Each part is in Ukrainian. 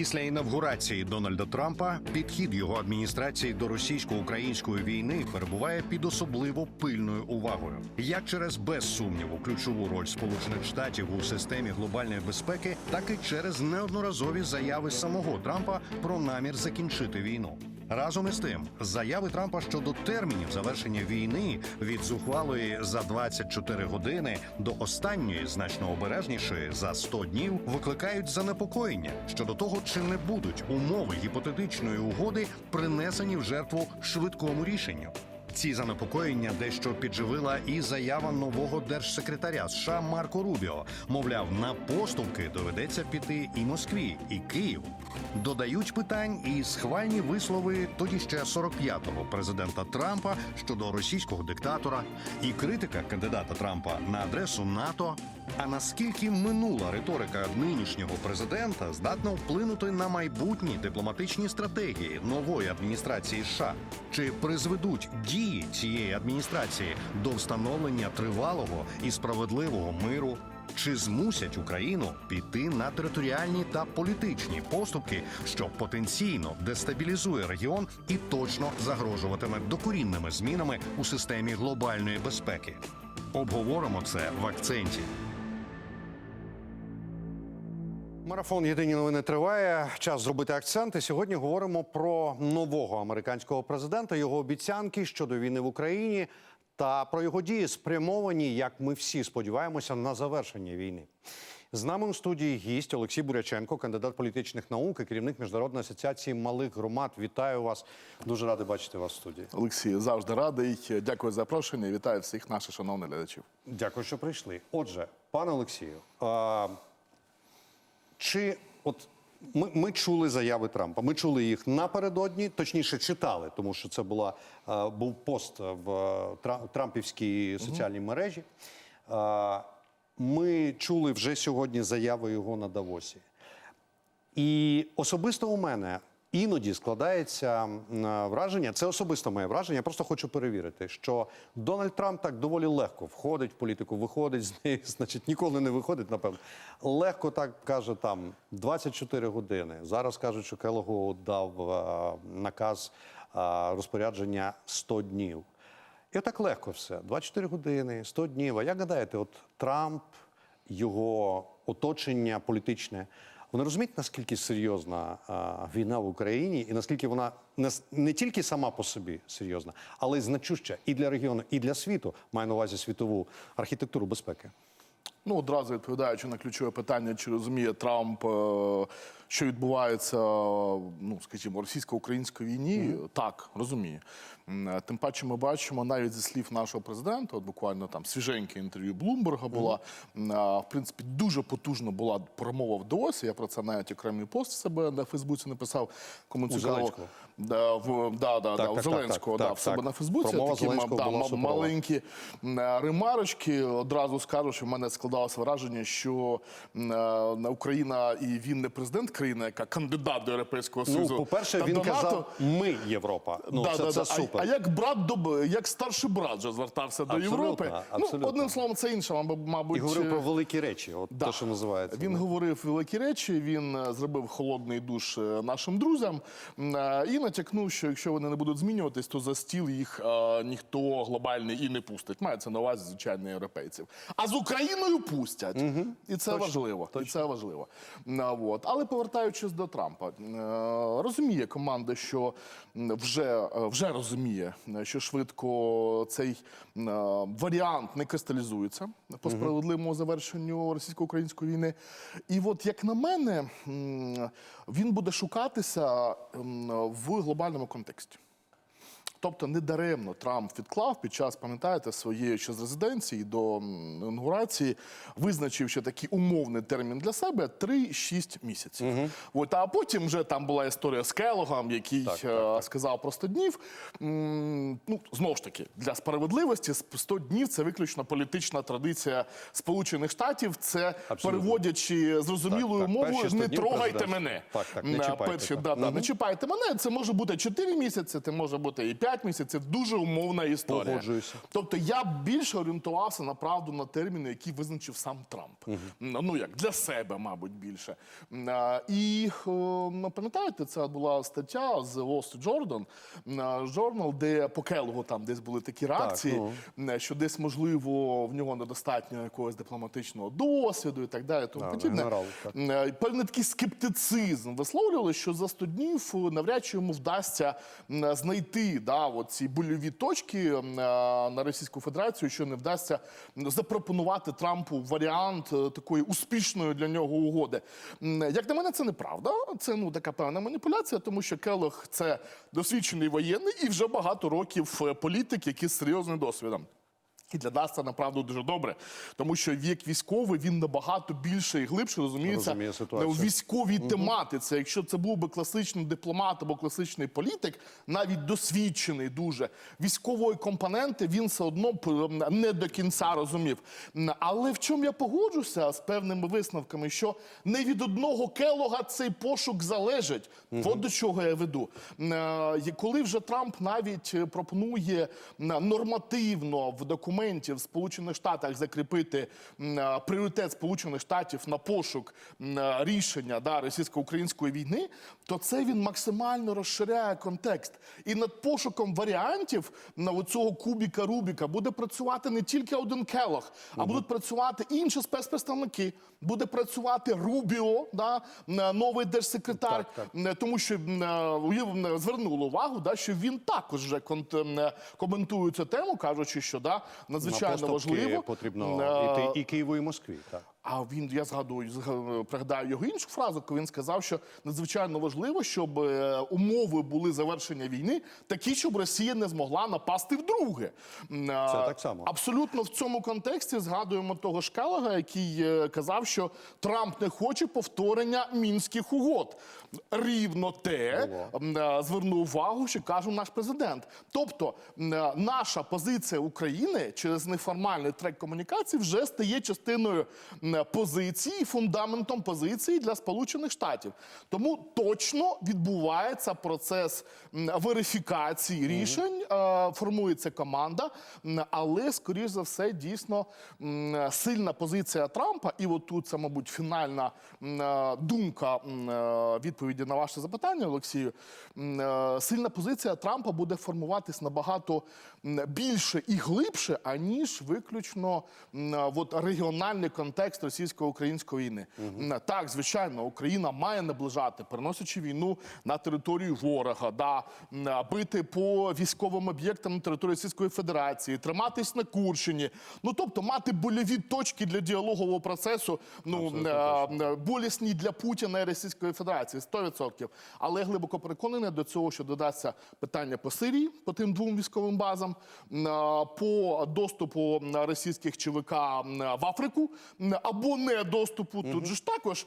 Після інавгурації Дональда Трампа підхід його адміністрації до російсько-української війни перебуває під особливо пильною увагою. Як через без сумніву ключову роль Сполучених Штатів у системі глобальної безпеки, так і через неодноразові заяви самого Трампа про намір закінчити війну. Разом із тим, заяви Трампа щодо термінів завершення війни від зухвалої за 24 години до останньої, значно обережнішої за 100 днів, викликають занепокоєння щодо того, чи не будуть умови гіпотетичної угоди принесені в жертву швидкому рішенню. Ці занепокоєння дещо підживила і заява нового держсекретаря США Марко Рубіо. Мовляв, на поступки доведеться піти і Москві, і Київ. Додають питань і схвальні вислови тоді ще 45-го президента Трампа щодо російського диктатора, і критика кандидата Трампа на адресу НАТО. А наскільки минула риторика нинішнього президента здатна вплинути на майбутні дипломатичні стратегії нової адміністрації США? Чи призведуть дії цієї адміністрації до встановлення тривалого і справедливого миру? Чи змусять Україну піти на територіальні та політичні поступки, що потенційно дестабілізує регіон і точно загрожуватиме докорінними змінами у системі глобальної безпеки? Обговоримо це в акценті. Марафон Єдині новини триває. Час зробити акценти. Сьогодні говоримо про нового американського президента, його обіцянки щодо війни в Україні та про його дії спрямовані, як ми всі сподіваємося, на завершення війни. З нами у студії гість Олексій Буряченко, кандидат політичних наук і керівник міжнародної асоціації малих громад. Вітаю вас. Дуже радий бачити вас в студії. Олексій, завжди радий. Дякую за запрошення. Вітаю всіх наших шановних глядачів. Дякую, що прийшли. Отже, пане Олексію, чи от ми, ми чули заяви Трампа? Ми чули їх напередодні, точніше читали, тому що це була а, був пост в е, Трампівській соціальній мережі. А, ми чули вже сьогодні заяви його на Давосі. І особисто у мене іноді складається враження, це особисто моє враження. Я просто хочу перевірити, що Дональд Трамп так доволі легко входить в політику, виходить з неї, значить, ніколи не виходить, напевно. Легко так каже там 24 години. Зараз кажуть, що Келогу дав е, наказ е, розпорядження 100 днів. І отак легко все. 24 години, 100 днів. А як гадаєте, от Трамп, його оточення політичне, вони розуміють, наскільки серйозна війна в Україні, і наскільки вона не, тільки сама по собі серйозна, але й значуща і для регіону, і для світу, маю на увазі світову архітектуру безпеки. Ну, одразу відповідаючи на ключове питання, чи розуміє Трамп, е, що відбувається, ну скажімо, російсько-українській війні, так розуміє. М, е, Тим паче, ми бачимо навіть зі слів нашого президента, от буквально там свіженьке інтерв'ю Блумберга була. м, а, В принципі, дуже потужно була промова в Досі. Я про це навіть окремий пост себе на Фейсбуці написав. Кому цікаво. Да, в, да, да, да, так, у Зеленського, так, да, так, в себе так. на Фейсбуці. Промова такі да, маленькі м, ремарочки. Одразу скажу, що в мене складалося враження, що е, Україна і він не президент країни, яка кандидат до Європейського Ну, Союзу. по-перше, та він НАТО. казав, ми Європа. Ну, Да, це, да, це да. супер. А, а як брат до як старший брат вже звертався до Європи. абсолютно. Ну, одним словом, це інше, мабуть. І говорив про е, великі речі, от Да. те, що називається. Він говорив великі речі. Він е, зробив холодний душ е, нашим друзям і натякнув, що якщо вони не будуть змінюватись, то за стіл їх е, ніхто глобальний і не пустить. Мається на увазі звичайно європейців. А з Україною пустять, і це важливо. І це важливо. А, от. Але повертаючись до Трампа, е, розуміє команда, що вже, е, вже розуміє, що швидко цей е, варіант не кристалізується по справедливому завершенню російсько-української війни. І от, як на мене, він буде шукатися в глобальному контексті. Тобто недаремно Трамп відклав під час, пам'ятаєте, своєї ще з резиденції до інаугурації, визначив ще такий умовний термін для себе 3-6 місяців. От, а потім вже там була історія з Келогом, який Так, е, сказав про 100 днів. Ну, знову ж таки, для справедливості 100 днів це виключно політична традиція Сполучених Штатів. Це Абсолютно. переводячи зрозумілою Так, так. мовою, Перші не трогайте мене. Так, так, не чіпайте, перші, так. да, да, не чіпайте мене. Це може бути 4 місяці, це може бути і 5 5 місяців дуже умовна історія. Погоджуюся. Тобто я більше орієнтувався на правду на терміни, які визначив сам Трамп. Ну як для себе, мабуть, більше. І ну, пам'ятаєте, це була стаття з Wall Street Journal, Journal, де по Келлогу там десь були такі реакції, е, що десь можливо в нього недостатньо якогось дипломатичного досвіду і так далі. Тому Да, подібне. генерал, так. Певний такий скептицизм висловлювали, що за 100 днів навряд чи йому вдасться знайти да, от ці больові точки е, на Російську Федерацію, що не вдасться запропонувати Трампу варіант е, такої успішної для нього угоди. Як на мене, це неправда. Це ну така певна маніпуляція, тому що Келлог – це досвідчений воєнний і вже багато років е, політик, який з серйозним досвідом. І для нас це направду дуже добре, тому що як військовий він набагато більше і глибше розуміється Розуміє ситуацію. у військовій тематиці. Якщо це був би класичний дипломат або класичний політик, навіть досвідчений дуже військової компоненти, він все одно не до кінця розумів. Але в чому я погоджуся з певними висновками, що не від одного келога цей пошук залежить. От до чого я веду. Е, Коли вже Трамп навіть пропонує нормативно в документі в Сполучених Штатах закріпити е, пріоритет Сполучених Штатів на пошук е, рішення да, російсько-української війни, то це він максимально розширяє контекст. І над пошуком варіантів на цього кубіка Рубіка буде працювати не тільки один Келох, а будуть працювати інші спецпредставники. Буде працювати Рубіо, да, новий держсекретар, М, тому що е, звернули увагу, да, що він також вже е, коментує цю тему, кажучи, що да, надзвичайно важливо потрібно іти йти і Києву, і Москві. Так. А він, я згадую, зга- пригадаю його іншу фразу, коли він сказав, що надзвичайно важливо, щоб е, умови були завершення війни такі, щоб Росія не змогла напасти вдруге. Це так само. Абсолютно в цьому контексті згадуємо того ж Келлога, який е, казав, що Трамп не хоче повторення мінських угод. Рівно те е, звернув увагу, що каже наш президент. Тобто наша позиція України через неформальний трек комунікації вже стає частиною позиції, фундаментом позиції для Сполучених Штатів. Тому точно відбувається процес верифікації рішень, е, формується команда, але скоріш за все дійсно сильна позиція Трампа, і от тут це, мабуть, фінальна е, думка е, відповіді на ваше запитання, Олексію. Сильна позиція Трампа буде формуватись набагато більше і глибше, аніж виключно от регіональний контекст російсько-української війни. М, Так, звичайно, Україна має наближати, переносячи війну на територію ворога, да, бити по військовим об'єктам на території Російської Федерації, триматись на Курщині. Ну тобто мати больові точки для діалогового процесу, ну е, е, болісні для Путіна і Російської Федерації 100%. Але я глибоко переконаний до цього, що додасться питання по Сирії, по тим двом військовим базам, по доступу російських ЧВК в Африку, або не доступу. Тут же ж також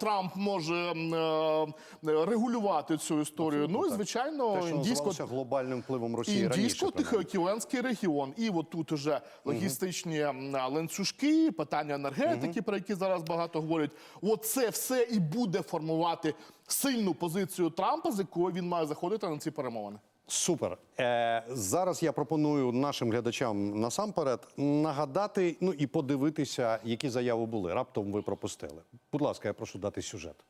Трамп може е, регулювати цю історію. Ну і звичайно, індійсько глобальним впливом Росії. Індійсько-Тихоокеанський регіон. І от тут уже логістичні м, ланцюжки, питання енергетики, про які зараз багато говорять. Оце все і буде формувати сильну позицію Трампа, з якою він має заходити на ці перемовини. Супер. Е, зараз я пропоную нашим глядачам насамперед нагадати, ну і подивитися, які заяви були. Раптом ви пропустили. Будь ласка, я прошу дати сюжет.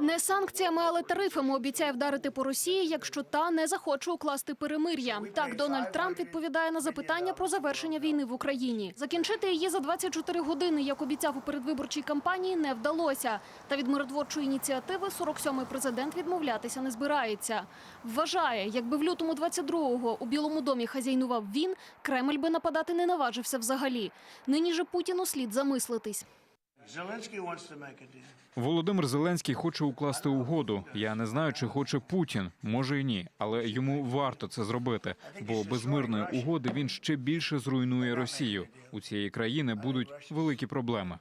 Не санкціями, але тарифами обіцяє вдарити по Росії, якщо та не захоче укласти перемир'я. Так Дональд Трамп відповідає на запитання про завершення війни в Україні. Закінчити її за 24 години, як обіцяв у передвиборчій кампанії, не вдалося. Та від миротворчої ініціативи 47-й президент відмовлятися не збирається. Вважає, якби в лютому 22-го у Білому домі хазяйнував він, Кремль би нападати не наважився взагалі. Нині же Путіну слід замислитись. Zelensky wants to make a deal. Володимир Зеленський хоче укласти угоду. Я не знаю, чи хоче Путін. Може і ні, але йому варто це зробити. Бо без мирної угоди він ще більше зруйнує Росію. У цієї країни будуть великі проблеми.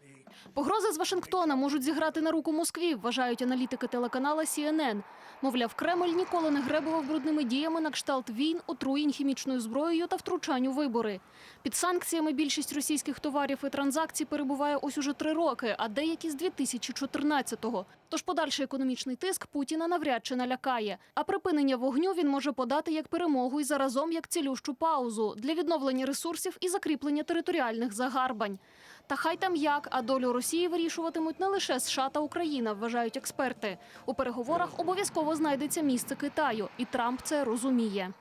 Погрози з Вашингтона можуть зіграти на руку Москві, вважають аналітики телеканала CNN. Мовляв, Кремль ніколи не гребував брудними діями на кшталт війн, отруєнь хімічною зброєю та втручань у вибори. Під санкціями більшість російських товарів і транзакцій перебуває ось уже три роки, а деякі з 2014-го. Тож подальший економічний тиск Путіна навряд чи налякає. А припинення вогню він може подати як перемогу і заразом як цілющу паузу для відновлення ресурсів і закріплення територіальних загарбань. Та хай там як, а долю Росії вирішуватимуть не лише США та Україна, вважають експерти. У переговорах обов'язково знайдеться місце Китаю, і Трамп це розуміє.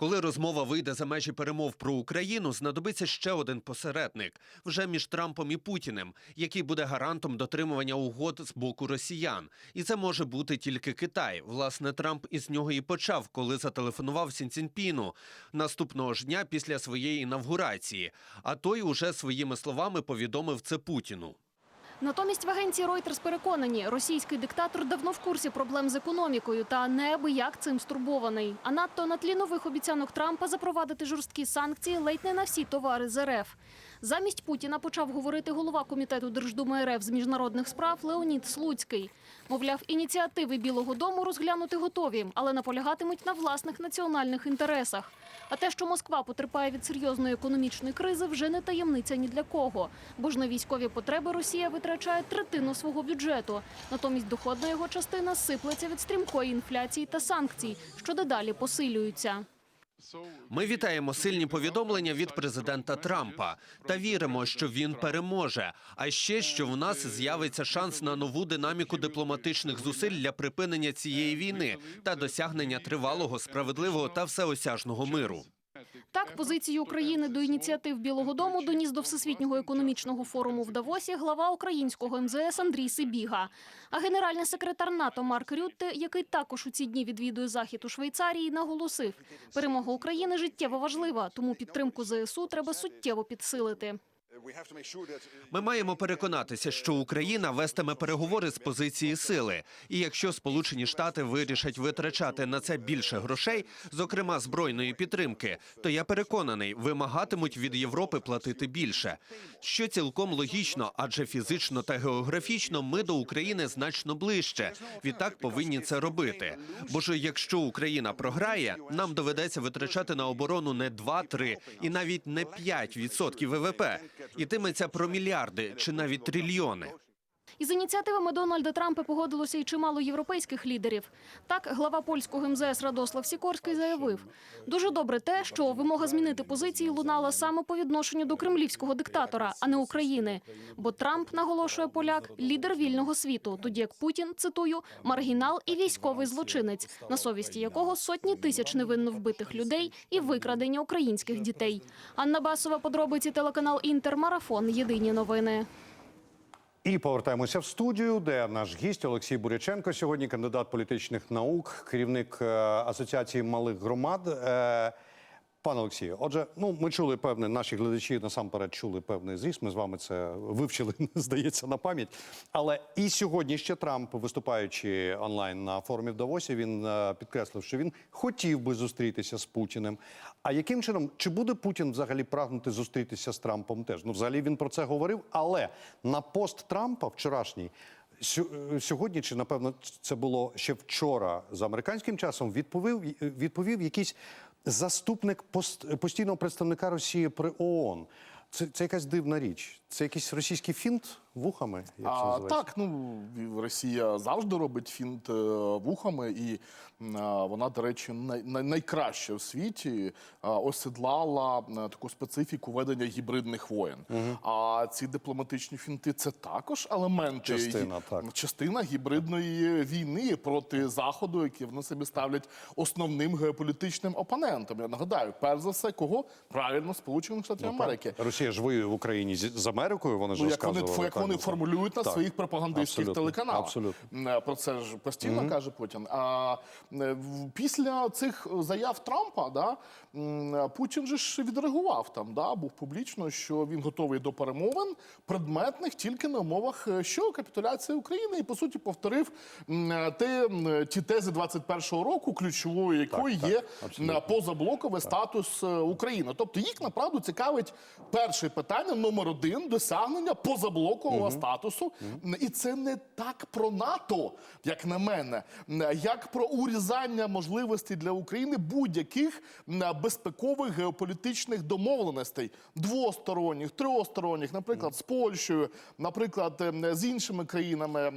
Коли розмова вийде за межі перемов про Україну, знадобиться ще один посередник вже між Трампом і Путіним, який буде гарантом дотримування угод з боку росіян. І це може бути тільки Китай. Власне, Трамп із нього і почав, коли зателефонував Сінцінпіну наступного ж дня після своєї інавгурації. А той уже своїми словами повідомив це Путіну. Натомість в агенції Reuters переконані, російський диктатор давно в курсі проблем з економікою та неабияк цим стурбований. А надто на тлі нових обіцянок Трампа запровадити жорсткі санкції ледь не на всі товари з РФ. Замість Путіна почав говорити голова комітету Держдуми РФ з міжнародних справ Леонід Слуцький. Мовляв, ініціативи Білого Дому розглянути готові, але наполягатимуть на власних національних інтересах. А те, що Москва потерпає від серйозної економічної кризи, вже не таємниця ні для кого. Бо ж на військові потреби Росія витрачає третину свого бюджету. Натомість доходна його частина сиплеться від стрімкої інфляції та санкцій, що дедалі посилюються. Ми вітаємо сильні повідомлення від президента Трампа та віримо, що він переможе. А ще що в нас з'явиться шанс на нову динаміку дипломатичних зусиль для припинення цієї війни та досягнення тривалого, справедливого та всеосяжного миру. Так, позицію України до ініціатив Білого Дому доніс до Всесвітнього економічного форуму в Давосі глава українського МЗС Андрій Сибіга. А генеральний секретар НАТО Марк Рютте, який також у ці дні відвідує захід у Швейцарії, наголосив: перемога України життєво важлива, тому підтримку ЗСУ треба суттєво підсилити. Ми маємо переконатися, що Україна вестиме переговори з позиції сили. І якщо Сполучені Штати вирішать витрачати на це більше грошей, зокрема збройної підтримки, то я переконаний, вимагатимуть від Європи платити більше. Що цілком логічно, адже фізично та географічно ми до України значно ближче. Відтак повинні це робити. Бо ж якщо Україна програє, нам доведеться витрачати на оборону не 2-3 і навіть не 5% ВВП. Ітиметься про мільярди чи навіть трильйони. Із ініціативами Дональда Трампа погодилося й чимало європейських лідерів. Так, глава польського МЗС Радослав Сікорський заявив: дуже добре те, що вимога змінити позиції лунала саме по відношенню до кремлівського диктатора, а не України. Бо Трамп наголошує поляк лідер вільного світу, тоді як Путін цитую маргінал і військовий злочинець, на совісті якого сотні тисяч невинно вбитих людей і викрадення українських дітей. Анна Басова, подробиці телеканал Інтер Марафон. Єдині новини. І повертаємося в студію, де наш гість Олексій Буряченко, сьогодні кандидат політичних наук, керівник е, Асоціації малих громад. Е, Пане Олексію, отже, ну ми чули певне, наші глядачі насамперед чули певний зріст. Ми з вами це вивчили, здається, на пам'ять. Але і сьогодні ще Трамп, виступаючи онлайн на форумі в Давосі, він е, підкреслив, що він хотів би зустрітися з Путіним. А яким чином чи буде Путін взагалі прагнути зустрітися з Трампом? Теж ну взагалі він про це говорив. Але на пост Трампа вчорашній. е, Сьогодні, чи напевно це було ще вчора за американським часом, відповів відповів якийсь заступник пост- постійного представника Росії при ООН. Це, це якась дивна річ. Це якийсь російський фінт вухами. Як це А, називається? так, ну Росія завжди робить фінт е, вухами, і а, вона, до речі, най, най, найкраще в світі а, осідлала е, таку специфіку ведення гібридних воєн. А ці дипломатичні фінти це також елементи Частина, гі- так. частина гібридної війни проти заходу, які вони собі ставлять основним геополітичним опонентом. Я нагадаю, перш за все, кого правильно Сполучених Штатів Ну, Америки. Росія ж воює в Україні з Америкою. Вони ж Ну, як вони, як вони формулюють на так. своїх пропагандистських Абсолютно, телеканалах. абсолютно. Е, Про це ж постійно каже Путін. А е, після цих заяв Трампа, да, Путін же ж відреагував там, да, був публічно, що він готовий до перемовин предметних тільки на умовах е, що капітуляції України, і по суті повторив те, ті тези 21-го року, ключовою якої так, є е, позаблоковий статус е, України. Тобто їх направду цікавить перше питання номер один досягнення позаблокового статусу. І це не так про НАТО, як на мене, як про урізання можливостей для України будь-яких безпекових геополітичних домовленостей двосторонніх, трьохсторонніх, наприклад, з Польщею, наприклад, ем, з іншими країнами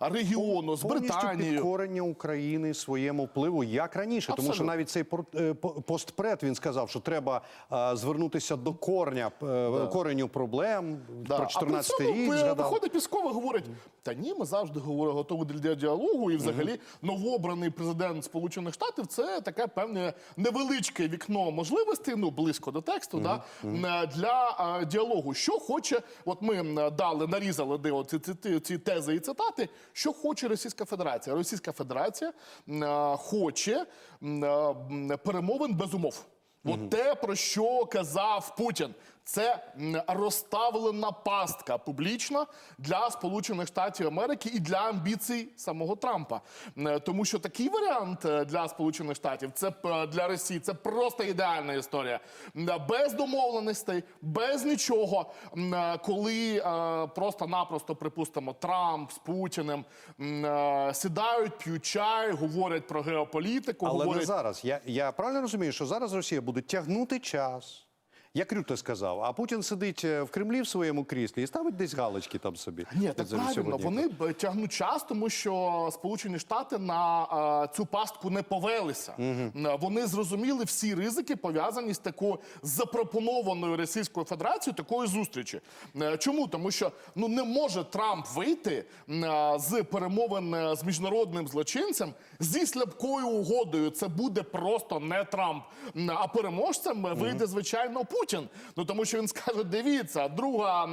регіону, з Британією. підкорення України своєму впливу як раніше, тому що навіть цей е, постпред він сказав, що треба е, звернутися до корня е, кореню проблем Да. про а 14 при рік. виходить Пісков і говорить: та ні, ми завжди говоримо, готові для діалогу. І взагалі новообраний президент Сполучених Штатів це таке певне невеличке вікно можливостей, ну близько до тексту, да, е, для е, діалогу. Що хоче, от ми дали, нарізали де от ці, ці, ці тези і цитати. Що хоче Російська Федерація? Російська Федерація м, е, хоче е, перемовин без умов. От те, про що казав Путін, це розставлена пастка публічна для Сполучених Штатів Америки і для амбіцій самого Трампа. Тому що такий варіант е, для Сполучених Штатів, це для Росії, це просто ідеальна історія. Без домовленостей, без нічого. Е, Коли е, просто-напросто, припустимо, Трамп з Путіним сідають, п'ють чай, говорять про геополітику, Але говорять не зараз. Я, я правильно розумію, що зараз Росія буде тягнути час. Як Рюте сказав, а Путін сидить е, в Кремлі в своєму кріслі і ставить десь галочки там собі. Ні, так правильно. Вони тягнуть час, тому що Сполучені Штати на е, цю пастку не повелися. М, Вони зрозуміли всі ризики, пов'язані з такою запропонованою Російською Федерацією такої зустрічі. Е, Чому? Тому що ну не може Трамп вийти е, з перемовин е, з міжнародним злочинцем зі слабкою угодою. Це буде просто не Трамп. А переможцем вийде звичайно Путін. Ну тому що він скаже: дивіться, друга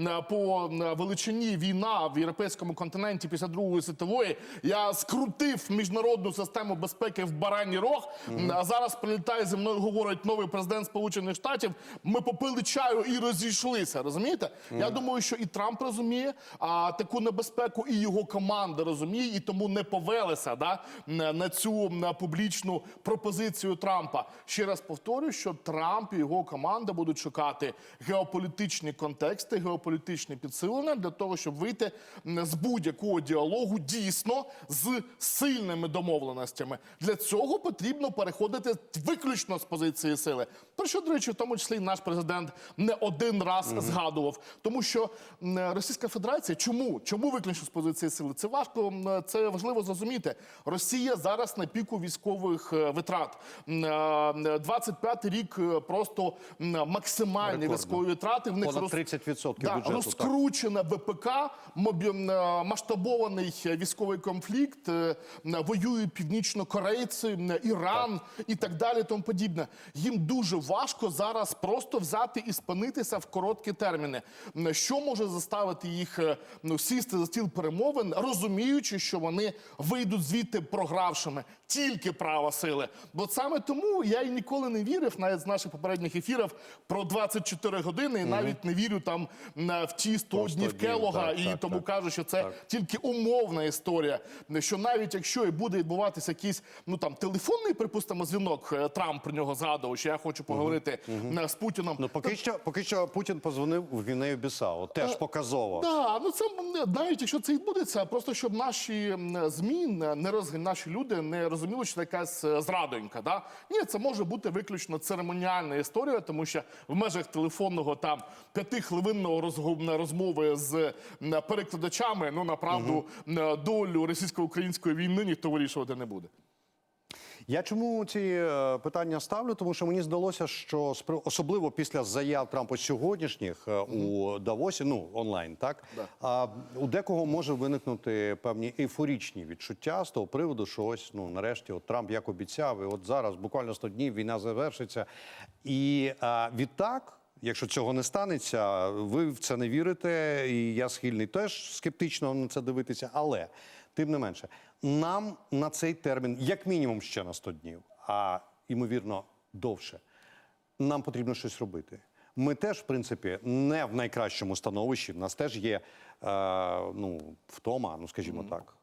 е, по величині війна в європейському континенті після Другої світової. Я скрутив міжнародну систему безпеки в барані рог. М, А зараз прилітає зі мною, говорить новий президент Сполучених Штатів. Ми попили чаю і розійшлися. Розумієте? Я думаю, що і Трамп розуміє а, таку небезпеку, і його команда розуміє, і тому не повелися да, на на цю на публічну пропозицію Трампа. Ще раз повторюю, що Трамп і його команда будуть шукати геополітичні контексти, геополітичні підсилення для того, щоб вийти з будь-якого діалогу дійсно з сильними домовленостями. Для цього потрібно переходити виключно з позиції сили. Про що, до речі, в тому числі і наш президент не один раз згадував. Тому що Російська Федерація, чому? Чому виключно з позиції сили? Це важко, це важливо зрозуміти. Росія зараз на піку військових е, витрат. М, е, 25 рік е, просто максимальні Рекордно. військові витрати. В них Понад роз- 30% Да, бюджету, так. розкручене ВПК, мобі- е, масштабований військовий конфлікт, е, воюють північнокорейці, е, Іран і так далі. Тому подібне. Їм дуже важко зараз просто взяти і спинитися в короткі терміни. Що може заставити їх е, ну, сісти за стіл перемовин, розуміючи, що вони вийдуть звідти програвшими тільки права сили. Бо саме тому я і ніколи не вірив, навіть з наших попередніх ефірів про 24 години, і навіть не вірю там в ті 100 днів Келога, так, і так, тому так. кажу, що це тільки умовна історія. Що навіть якщо і буде відбуватися якийсь ну там телефонний, припустимо, дзвінок, е, Трамп про нього згадував, що я хочу поговорити е, з Путіном. Ну поки що, поки що Путін позвонив в Гвінею Бісау. Теж показово. Да, ну це навіть якщо це відбудеться, просто щоб наші змі не роз... наші люди не розуміли, що це якась е, зрадонька. Да? Ні, це може бути виключно церемоніальна історія, тому що в межах телефонного там п'ятихвилинного розгубна розмови з перекладачами, ну направду м, долю російсько-української війни ніхто вирішувати не буде. Я чому ці е, питання ставлю? Тому що мені здалося, що особливо після заяв Трампа сьогоднішніх е, у Давосі, ну онлайн, так а у декого може виникнути певні ейфорічні відчуття з того приводу, що ось ну нарешті, от Трамп як обіцяв, і от зараз буквально 100 днів війна завершиться. І а, відтак. Якщо цього не станеться, ви в це не вірите, і я схильний теж скептично на це дивитися. Але тим не менше, нам на цей термін, як мінімум, ще на 100 днів, а ймовірно довше, нам потрібно щось робити. Ми теж, в принципі, не в найкращому становищі. В нас теж є е, ну, втома, ну скажімо так.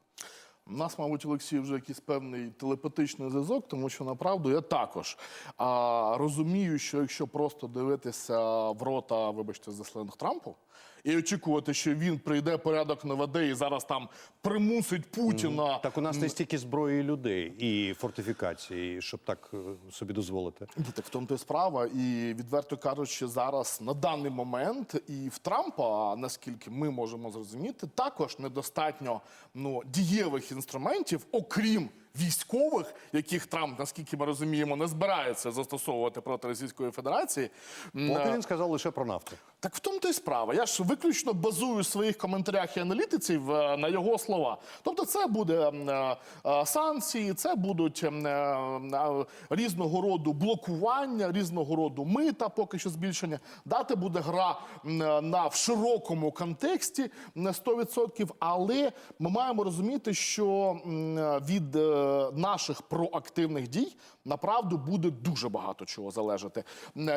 У нас, мабуть, Олексій, вже якийсь певний телепатичний зв'язок, тому що направду я також а, розумію, що якщо просто дивитися в рота, вибачте, за сленг Трампу, і очікувати, що він прийде порядок наведе і зараз там примусить Путіна. Так у нас не стільки зброї і людей і фортифікації, щоб так е, собі дозволити. Так в тому то справа. І відверто кажучи, зараз на даний момент і в Трампа, наскільки ми можемо зрозуміти, також недостатньо ну дієвих інструментів, окрім військових, яких Трамп, наскільки ми розуміємо, не збирається застосовувати проти Російської Федерації. Поки він сказав лише про нафту. Так в тому то й справа. Я ж виключно базую в своїх коментарях і аналітиців е, на його слова. Тобто, це буде е, е, санкції, це будуть різного роду блокування, різного роду мита, поки що збільшення. Дати буде гра на в широкому контексті на 100%, але ми маємо розуміти, що від наших проактивних дій направду буде дуже багато чого залежати.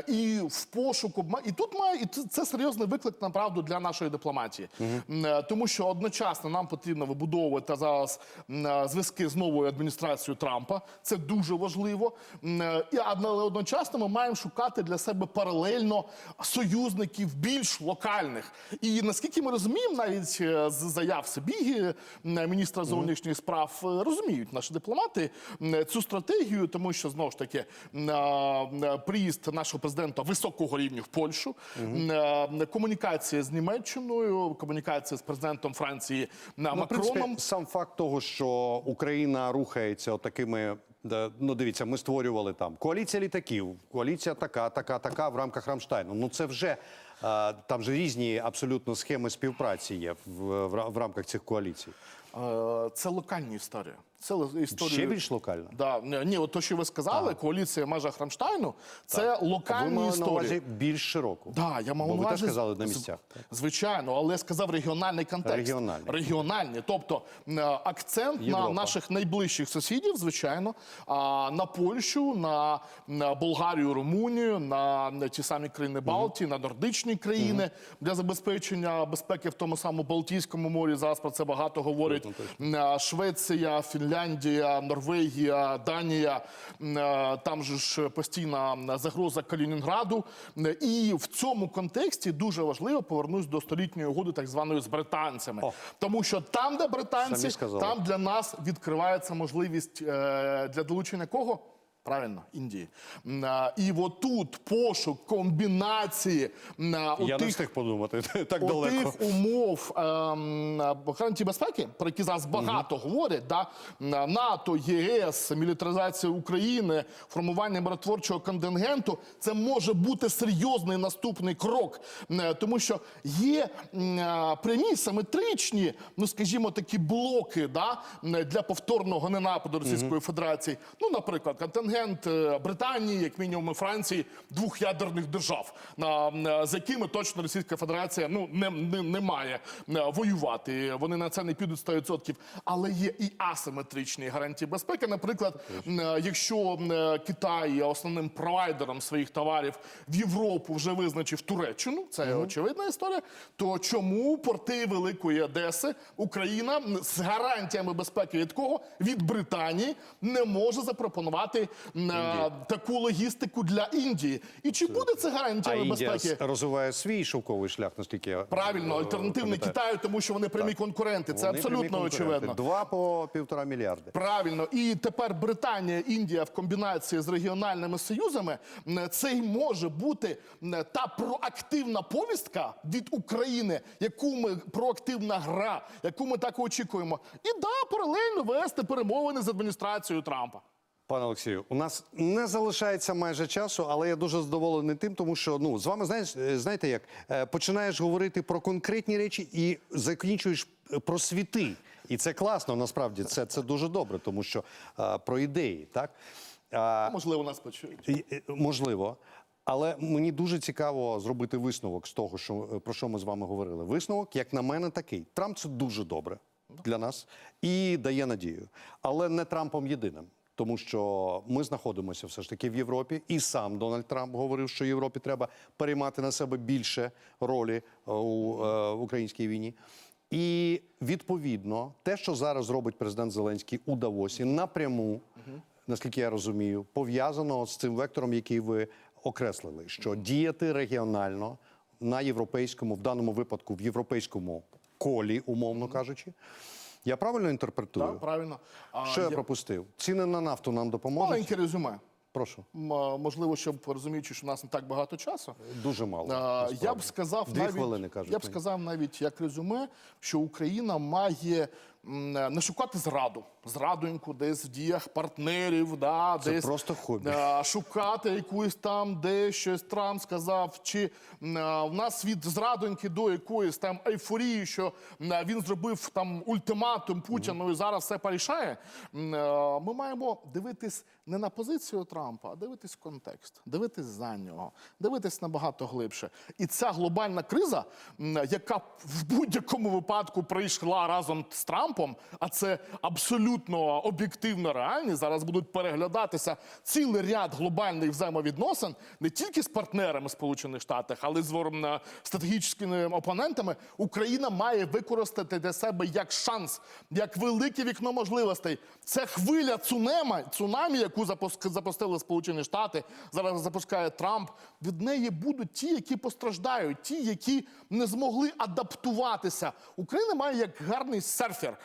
І в пошуку і тут має і це- серйозний виклик направду для нашої дипломатії, е, тому що одночасно нам потрібно вибудовувати зараз е, зв'язки з новою адміністрацією Трампа. Це дуже важливо. Е, І але одночасно ми маємо шукати для себе паралельно союзників більш локальних. І наскільки ми розуміємо, навіть з заяв Сибіги, м, міністра зовнішніх справ, розуміють наші дипломати цю стратегію, тому що знову ж таки приїзд нашого президента високого рівня в Польщу, е, комунікація з Німеччиною, комунікація з президентом Франції на Ну, в принципі, сам факт того, що Україна рухається такими. Ну, дивіться, ми створювали там коаліція літаків, коаліція така, така, така в рамках Рамштайну. Ну це вже е, там же різні абсолютно схеми співпраці є в, в, в рамках цих коаліцій. Е, Це локальні історії. Це історії Ще більш локально. Да, ні, от то, що ви сказали, коаліція в межах Рамштайну, це Ви локальні на історії. увазі більш широку. Да, я мав Бо на ви теж сказали на місцях. так? Звичайно, але я сказав регіональний контекст. Регіональний. Регіональний. Тобто е, акцент Європа. на наших найближчих сусідів, звичайно, на Польщу, на, на Болгарію, Румунію, на, на ті самі країни Балтії, на нордичні країни для забезпечення безпеки в тому самому Балтійському морі. Зараз про це багато говорять. Е, Швеція, Фінляндія, Норвегія, Данія. Там же ж постійна загроза Калінінграду. І в цьому контексті дуже важливо повернусь до столітньої угоди, так званої з британцями. О. Тому що там, де британці, там для нас відкривається можливість е, для долучення кого? Правильно, Індії. І отут пошук комбінації Я не встиг подумати так далеко. тих умов ем, гарантії безпеки, про які зараз багато говорять, да? НАТО, ЄС, мілітаризація України, формування миротворчого контингенту, це може бути серйозний наступний крок. Тому що є прямі симетричні, ну скажімо, такі блоки да? для повторного ненападу Російської Федерації. Ну, наприклад, контингент е, Британії, як мінімум і Франції, двох ядерних держав, з якими точно Російська Федерація ну не, не, не має воювати. Вони на це не підуть 100%. Але є і асиметричні гарантії безпеки. Наприклад, е, якщо е, Китай є основним провайдером своїх товарів в Європу вже визначив Туреччину, це очевидна історія. То чому порти Великої Одеси Україна з гарантіями безпеки від кого? Від Британії не може запропонувати таку логістику для Індії. І чи буде це А гарантіями Індія безпеки? розвиває свій шовковий шлях, наскільки я Правильно, е, альтернативний. Китаю, тому що вони прямі конкуренти. Це Вони абсолютно очевидно. Два по півтора мільярди. Правильно, і тепер Британія, Індія в комбінації з регіональними союзами це й може бути та проактивна повістка від України, яку ми проактивна гра, яку ми так очікуємо, і да, паралельно вести перемовини з адміністрацією Трампа. Пане Олексію, у нас не залишається майже часу, але я дуже задоволений тим, тому що ну з вами знаєш, е, знаєте, як е, починаєш говорити про конкретні речі і закінчуєш е, про світи. І це класно, насправді це, це дуже добре, тому що е, про ідеї, так А, Можливо, нас почують. можливо. Але мені дуже цікаво зробити висновок з того, що про що ми з вами говорили. Висновок, як на мене, такий: Трамп це дуже добре для нас і дає надію, але не Трампом єдиним. Тому що ми знаходимося все ж таки в Європі, і сам Дональд Трамп говорив, що Європі треба переймати на себе більше ролі е, у е, українській війні. І відповідно, те, що зараз робить президент Зеленський у Давосі, напряму, наскільки я розумію, пов'язано з цим вектором, який ви окреслили, що діяти регіонально на європейському, в даному випадку в європейському колі, умовно кажучи. Я правильно інтерпретую? Так, правильно. А, Що я є пропустив? Ціни на нафту нам допоможуть? Маленьке резюме. Прошу. М, Можливо, щоб розуміючи, що в нас не так багато часу. Дуже мало. А, насправді. Я б сказав Дві навіть, хвилини кажуть. я б мені. сказав навіть як резюме, що Україна має не шукати зраду, зрадоньку десь в діях партнерів, да, Це десь просто хобі. а, шукати якусь там, де щось Трамп сказав, чи а, в нас від зрадоньки до якоїсь там ейфорії, що а, він зробив там ультиматум Путіну і зараз все порішає. Ми маємо дивитись не на позицію Трампа, а дивитись контекст, дивитись за нього, дивитись набагато глибше. І ця глобальна криза, яка в будь-якому випадку прийшла разом з Трампом, а це абсолютно об'єктивно реальність. Зараз будуть переглядатися цілий ряд глобальних взаємовідносин не тільки з партнерами Сполучених Штатів, але й з е, стратегічними опонентами. Україна має використати для себе як шанс, як велике вікно можливостей. Це хвиля цунема, цунамі, яку запустили Сполучені Штати. Зараз запускає Трамп. Від неї будуть ті, які постраждають, ті, які не змогли адаптуватися. Україна має як гарний серфер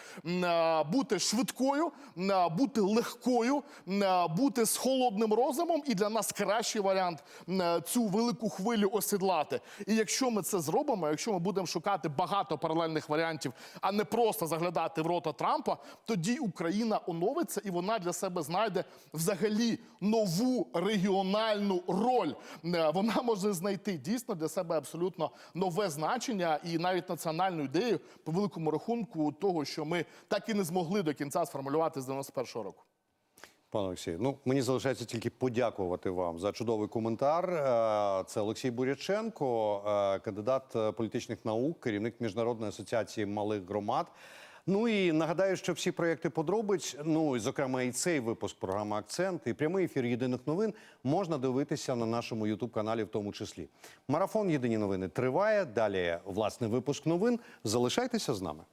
бути швидкою, е, бути легкою, е, бути з холодним розумом. І для нас кращий варіант е, цю велику хвилю осідлати. І якщо ми це зробимо, якщо ми будемо шукати багато паралельних варіантів, а не просто заглядати в рота Трампа, тоді Україна оновиться і вона для себе знайде взагалі нову регіональну роль. Е, Вона може знайти дійсно для себе абсолютно нове значення і навіть національну ідею по великому рахунку того, що ми так і не змогли до кінця сформулювати з 91-го року. Пане Олексію, ну мені залишається тільки подякувати вам за чудовий коментар. Е, Це Олексій Буряченко, е, кандидат е, політичних наук, керівник міжнародної асоціації малих громад. Ну і нагадаю, що всі проєкти подробиць, ну і зокрема і цей випуск програми Акцент і прямий ефір єдиних новин можна дивитися на нашому Ютуб каналі, в тому числі. Марафон Єдині новини триває. Далі власне випуск новин. Залишайтеся з нами.